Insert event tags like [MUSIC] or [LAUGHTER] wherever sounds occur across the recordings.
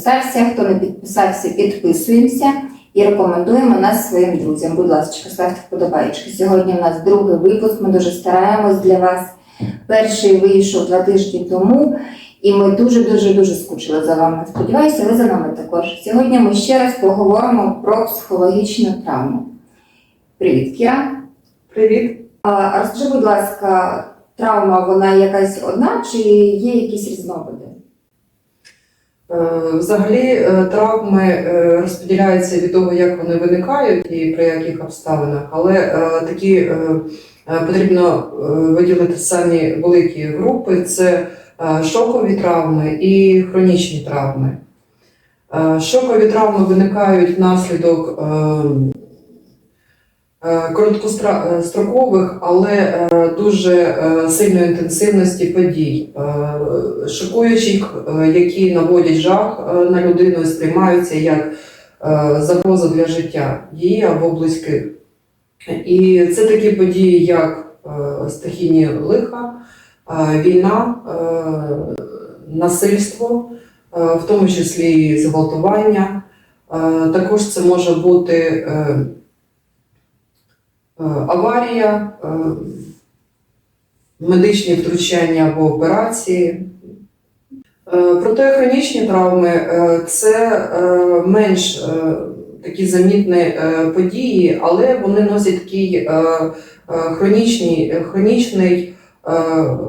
підписався, хто не підписався, підписуємося і рекомендуємо нас своїм друзям. Будь ласка, ставте вподобайки. Сьогодні у нас другий випуск. Ми дуже стараємось для вас. Перший вийшов два тижні тому, і ми дуже дуже дуже скучили за вами. Сподіваюся, ви за нами також. Сьогодні ми ще раз поговоримо про психологічну травму. Привіт, Кіра. Привіт. А розкажи, будь ласка, травма вона якась одна чи є якісь різновиди? Е, Взагалі е, травми е, розподіляються від того, як вони виникають і при яких обставинах, але такі потрібно виділити самі великі групи: це шокові травми і хронічні травми. Шокові травми виникають внаслідок короткострокових, але е, дуже е, сильної інтенсивності подій, е, шокуючих, е, які наводять жах е, на людину і сприймаються як е, загроза для життя її або близьких. І це такі події, як е, стихійні лиха, е, війна, е, насильство, е, в тому числі і зґвалтування. Е, Також це може бути е, Е, аварія, е, медичні втручання або операції. Е, Проте хронічні травми е, це е, менш е, такі замітні е, події, але вони носять такий е, е, хронічний, хронічний е,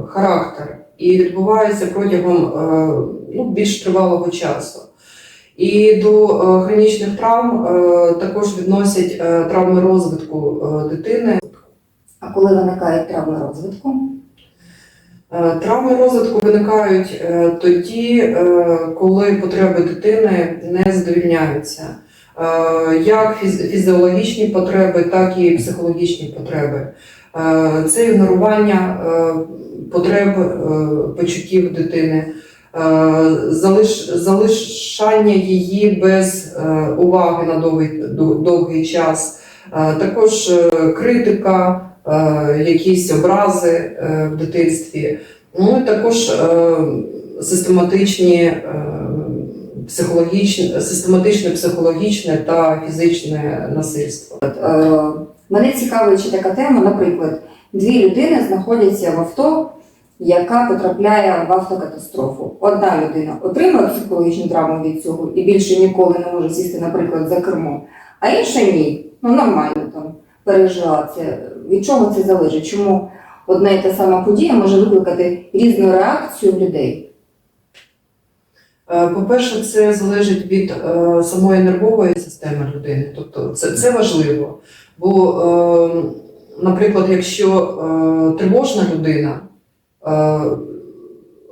характер і відбуваються протягом е, ну, більш тривалого часу. І до е, хронічних травм е, також відносять е, травми розвитку дитини. А коли виникають травми розвитку? Травми розвитку виникають тоді, коли потреби дитини не задовільняються. Як фізіологічні потреби, так і психологічні потреби. Це ігнорування потреб почуттів дитини, залишання її без е, уваги на довгий, довгий час, Е, також е, критика, е, якісь образи е, в дитинстві, ну і також е, систематичні е, психологічне, систематичне психологічне та фізичне насильство. Е, Мене цікавить ще така тема, наприклад, дві людини знаходяться в авто, яка потрапляє в автокатастрофу. Одна людина отримує психологічну травму від цього і більше ніколи не може сісти, наприклад, за кермо, а інша ні. Ну нормально там пережила це. Від чого це залежить? Чому одна і та сама подія може викликати різну реакцію в людей? Е, По-перше, це залежить від е, самої нервової системи людини. Тобто це, це важливо. Бо, е, наприклад, якщо е, тривожна людина,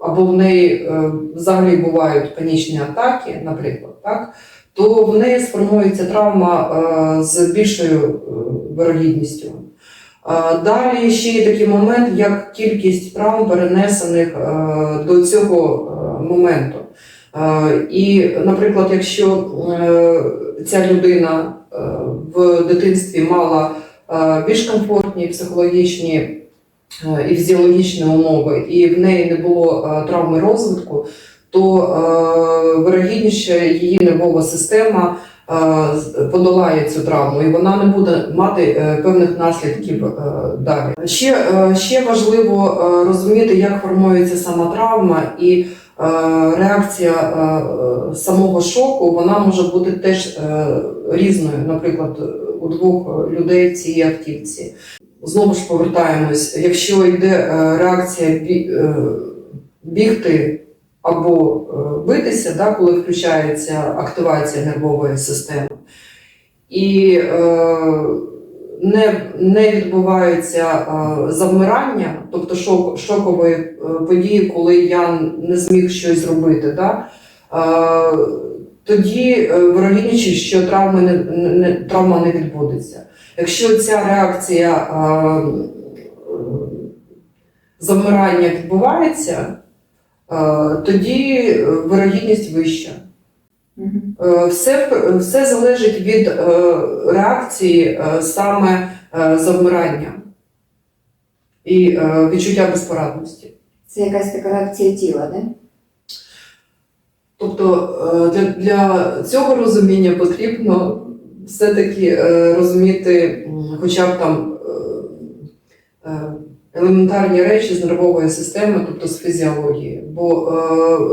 або в неї е, взагалі бувають панічні атаки, наприклад, так, то в неї сформується травма е, з більшою е, вирогідністю. Е, Далі ще є такий момент, як кількість травм, перенесених е, до цього е, моменту. Е, І, наприклад, якщо е, ця людина е, в дитинстві мала е, більш комфортні психологічні е, і фізіологічні умови, і в неї не було е, травми розвитку, то е, вирогідніше її нервова система е, подолає цю травму, і вона не буде мати е, певних наслідків е, далі. Ще, е, ще важливо е, розуміти, як формується сама травма і Е, реакція е, е, самого шоку вона може бути теж е, різною, наприклад, у двох людей в цій автівці. Знову ж повертаємось, якщо йде е, реакція е, бігти або е, битися, да, коли включається активація нервової системи, і не, не відбувається завмирання, тобто шок, шокової події, коли я не зміг щось зробити, да? тоді вирогідніше, що травми не, не, травма не відбудеться. Якщо ця реакція е, е, завмирання відбувається, е, тоді е, вирогідність вища. Все, все залежить від е, реакції е, саме е, завмирання і е, відчуття безпорадності. Це якась така реакція тіла, не? Тобто е, для, для цього розуміння потрібно все-таки е, розуміти хоча б там е, е, елементарні речі з нервової системи, тобто з фізіології. Бо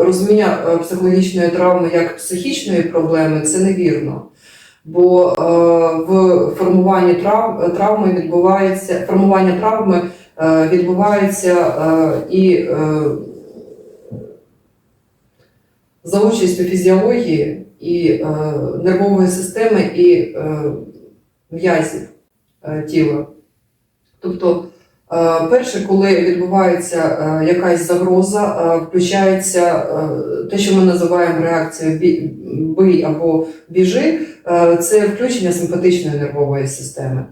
розуміння психологічної травми як психічної проблеми це невірно. Бо в формуванні трав, травми відбувається формування травми відбувається і за участю фізіології і е, нервової системи і е, м'язів е, тіла. Тобто, е, перше, коли відбувається е, якась загроза, е, включається е, те, що ми називаємо реакцією бі- бий або біжи, е, це включення симпатичної нервової системи.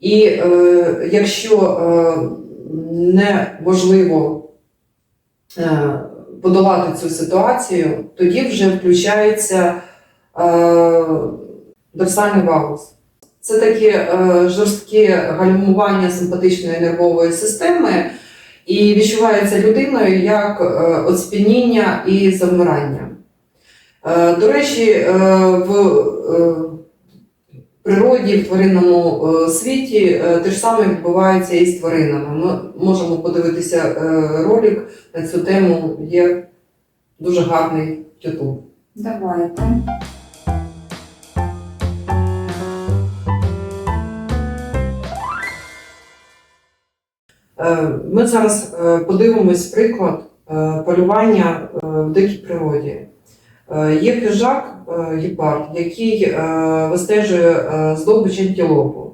І е, якщо е, неможливо е, подолати цю ситуацію, тоді вже включається е, дорсальний вагус. Це таке е, жорстке гальмування симпатичної нервової системи, і відчувається людиною як е, оцепеніння і завмирання. Е, до речі, е, в е, природі, в тваринному е, світі е, те ж саме відбувається і з тваринами. Ми можемо подивитися е, ролик на цю тему, є дуже гарний YouTube. Давайте. Ми зараз подивимось приклад полювання в дикій природі. Е, Є хижак е, гепард, який е, вистежує здобич антилопу.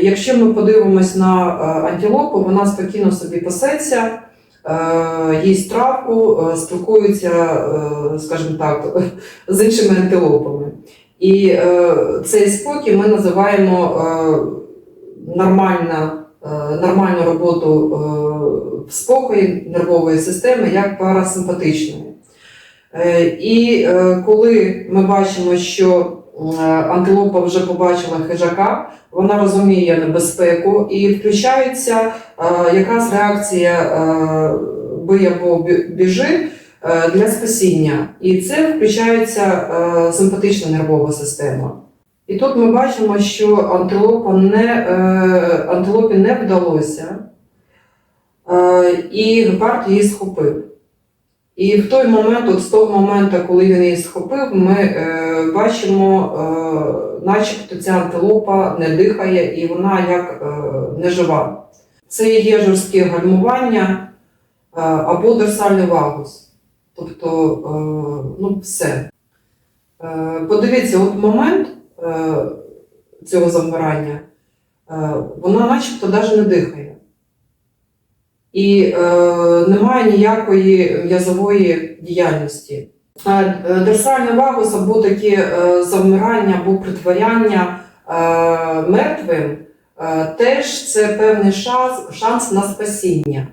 Якщо ми подивимось на антилопу, вона спокійно собі пасеться, їсть травку, спілкується, скажімо так, [LAUGHS] з іншими антилопами. І цей спокій ми називаємо нормальна нормальну роботу в спокої нервової системи як парасимпатичної. Е, І е, коли ми бачимо, що е, антилопа вже побачила хижака, вона розуміє небезпеку і включається якраз реакція бий або біжи для спасіння. І це включається симпатична нервова система. І тут ми бачимо, що антилопа не, антилопі не вдалося, і гепард її схопив. І в той момент, от з того моменту, коли він її схопив, ми е, бачимо, е, начебто ця антилопа не дихає і вона як е, нежива. Це є жорстке гальмування е, або дорсальний вагус. Тобто, е, ну, все. Е, подивіться, от момент е, цього завмирання, е, вона начебто навіть не дихає. І е, немає ніякої м'язової діяльності. Е, Дорсальний вагус або таке е, завмирання або притворяння е, мертвим теж це певний шанс, шанс на спасіння.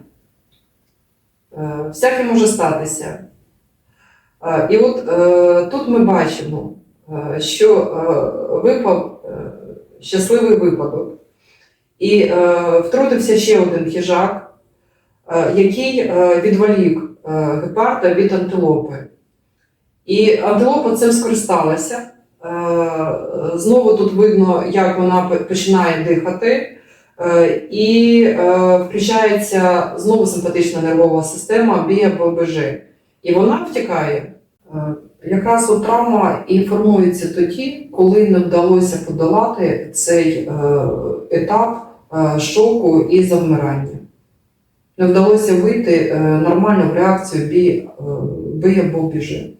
Всяке може статися. І от тут ми бачимо, що випав щасливий випадок. І втрутився ще один хижак, який е, відволік е, гепарда від антилопи. І антилопа цим скористалася. Е, Знову тут видно, як вона починає дихати, е, і е, включається знову симпатична нервова система бежи. І вона втікає. Е, Якраз от травма і формується тоді, коли не вдалося подолати цей е, етап е, шоку і завмирання. Не вдалося вийти е, нормально в реакцію бій, бий або біжи.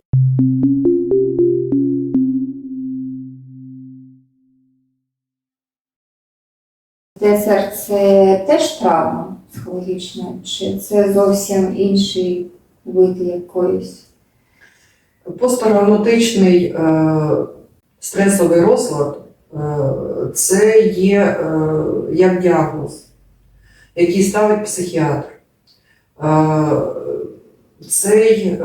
ДСР це теж травма психологічна, чи це зовсім інший вид якоїсь? Посттравматичний е, стресовий розлад е, це є е, як діагноз, який ставить психіатр. Цей е,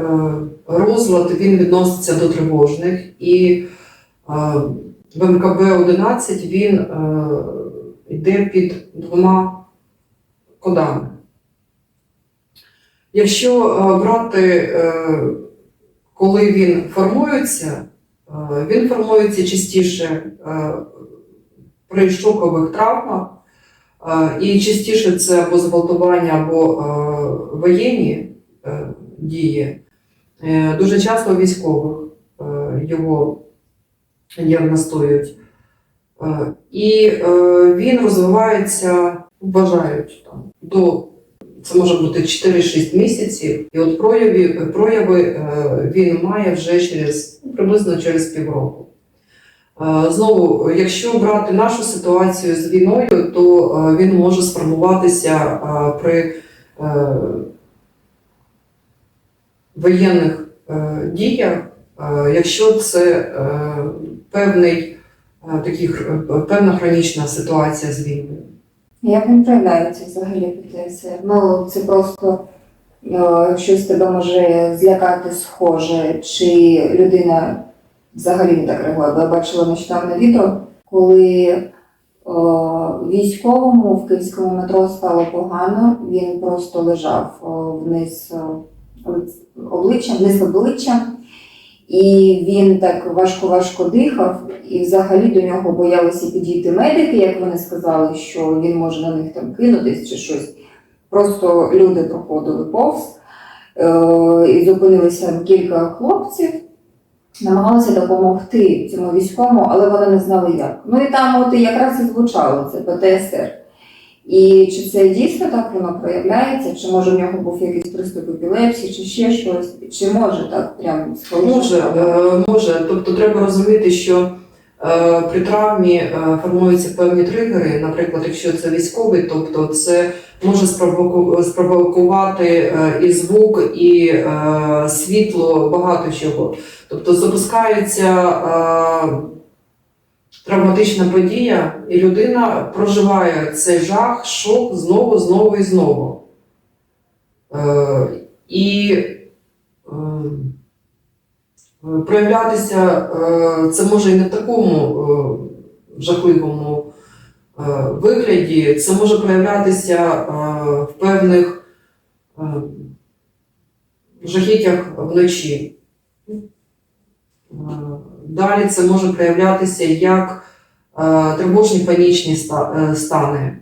розлад він відноситься до тривожних, і е, в МКБ-11 він е, йде під двома кодами. Якщо брати коли він формується, він формується частіше при шокових травмах, і частіше це або зґвалтування, або е, воєнні е, дії. Е, Дуже часто військових його діагностують. І він розвивається, вважають там, до це може бути 4-6 місяців, і от прояви, прояви він має вже через приблизно через півроку. Е, Знову, якщо брати нашу ситуацію з війною, то е, він може сформуватися е, при воєнних діях, якщо це певний хр- певна хронічна ситуація з війною. Як він проявляється взагалі ПТСР? Ну, це просто щось тебе може злякати схоже, чи людина взагалі не так реагує. Бо я бачила нещодавно відео, коли е, військовому в київському метро стало погано, він просто лежав е, вниз е, обличчям, вниз обличчям, і він так важко-важко дихав, і взагалі до нього боялися підійти медики, як вони сказали, що він може на них там кинутись чи щось. Просто люди проходили повз і зупинилися кілька хлопців, намагалися допомогти цьому військовому, але вони не знали як. Ну і там от якраз і звучало це ПТСР. І чи це дійсно так воно проявляється, чи може в нього був якийсь приступ епілепсії, чи ще щось, чи може так прям схоже? Може, е, може. Тобто треба розуміти, що при травмі е, формуються певні тригери. Наприклад, якщо це військовий, тобто це може спровокувати е, і звук, і е, світло, багато чого. Тобто запускається е, травматична подія, і людина проживає цей жах, шок знову, знову і знову. Е, і е, проявлятися е, це може і не в такому е, жахливому е, вигляді, це може проявлятися в певних жахіттях вночі. Далі це може проявлятися як тривожні панічні стани,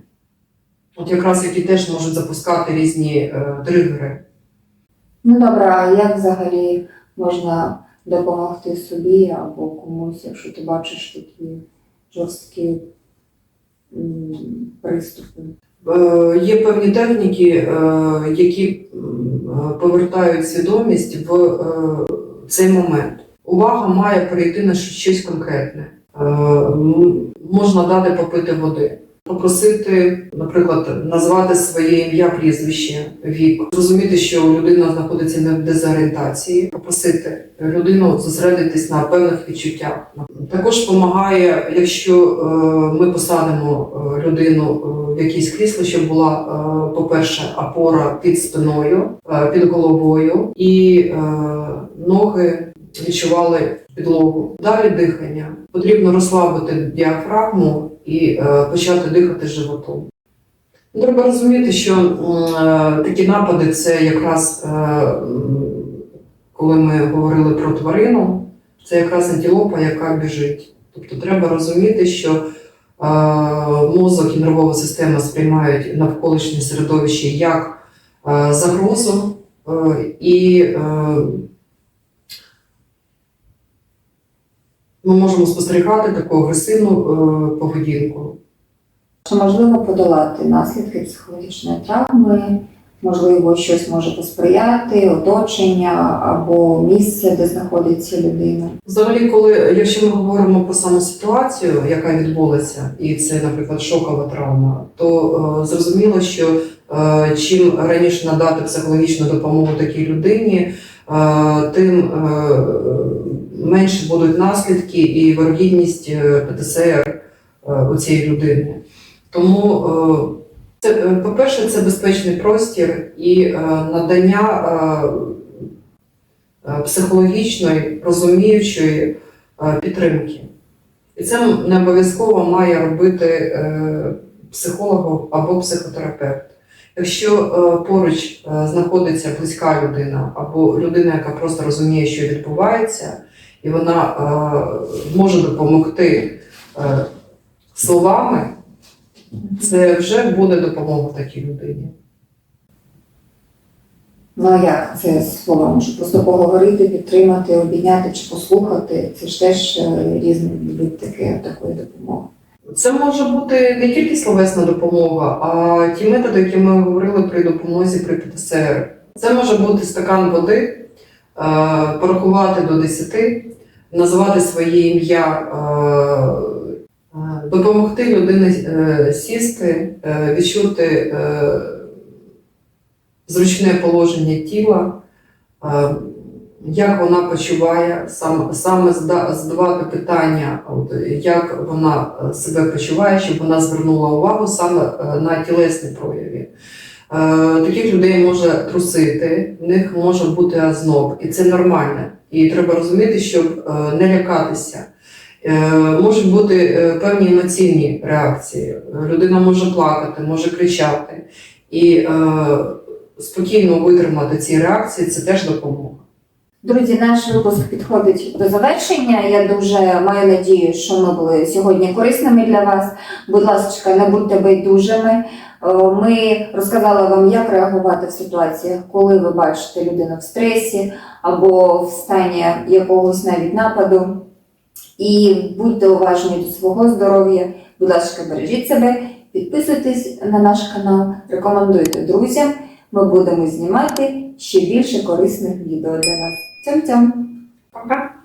от якраз які теж можуть запускати різні тригери. Ну добре, а як взагалі можна допомогти собі або комусь, якщо ти бачиш такі жорсткі приступи? Е, Є певні техніки, е, які е, повертають свідомість в цей момент. Увага має перейти на щось конкретне. Можна дати попити води, попросити, наприклад, назвати своє ім'я, прізвище, вік, зрозуміти, що людина знаходиться не в дезорієнтації, попросити людину зосередитись на певних відчуттях. Також допомагає, якщо е, ми посадимо е, людину е, в якесь крісло, щоб була, по-перше, опора під спиною, під головою, і ноги відчували підлогу. Далі дихання. Потрібно розслабити діафрагму і е, почати дихати животом. Треба розуміти, що е, такі напади це якраз е, коли ми говорили про тварину, це якраз антилопа, яка біжить. Тобто треба розуміти, що мозок і нервова система сприймають навколишнє середовище як загрозу, і ми можемо спостерігати таку агресивну е, поведінку. Чи можливо подолати наслідки психологічної травми? Можливо, щось може посприяти, оточення або місце, де знаходиться людина. Взагалі, коли якщо ми говоримо про саму ситуацію, яка відбулася, і це, наприклад, шокова травма, то е, зрозуміло, що е, чим раніше надати психологічну допомогу такій людині, е, тим е, менше будуть наслідки і вирогідність е, ПТСР е, у цієї людини. Тому, е, це, по-перше, це безпечний простір і надання. психологічної, розуміючої підтримки. І це не обов'язково має робити психолог або психотерапевт. Якщо поруч знаходиться близька людина або людина, яка просто розуміє, що відбувається, і вона е, може допомогти е, словами, це вже буде допомога такій людині. Ну а як це словами? Що просто поговорити, підтримати, обійняти чи послухати? Це ж теж е, різний вид таке, такої допомоги. Це може бути не тільки словесна допомога, а ті методи, які ми говорили при допомозі при ПТСР. Це може бути стакан води, порахувати до 10, назвати своє ім'я, е, е, допомогти людині е, сісти, відчути зручне положення тіла, як вона почуває, саме задавати питання, як вона себе почуває, щоб вона звернула увагу саме на тілесні прояви. Е, Таких людей може трусити, в них може бути озноб, і це нормально. І треба розуміти, щоб е, не лякатися. Е, Можуть бути певні емоційні реакції. Людина може плакати, може кричати. І спокійно витримати ці реакції це теж допомога. Друзі, наш випуск підходить до завершення. Я дуже маю надію, що ми були сьогодні корисними для вас. Будь ласка, не будьте байдужими. Е, Ми розказали вам, як реагувати в ситуаціях, коли ви бачите людину в стресі або в стані якогось навіть нападу. І будьте уважні до свого здоров'я. Будь ласка, бережіть себе, підписуйтесь на наш канал, рекомендуйте друзям. Ми будемо знімати ще більше корисних відео для вас. Цьом-цьом! Пока!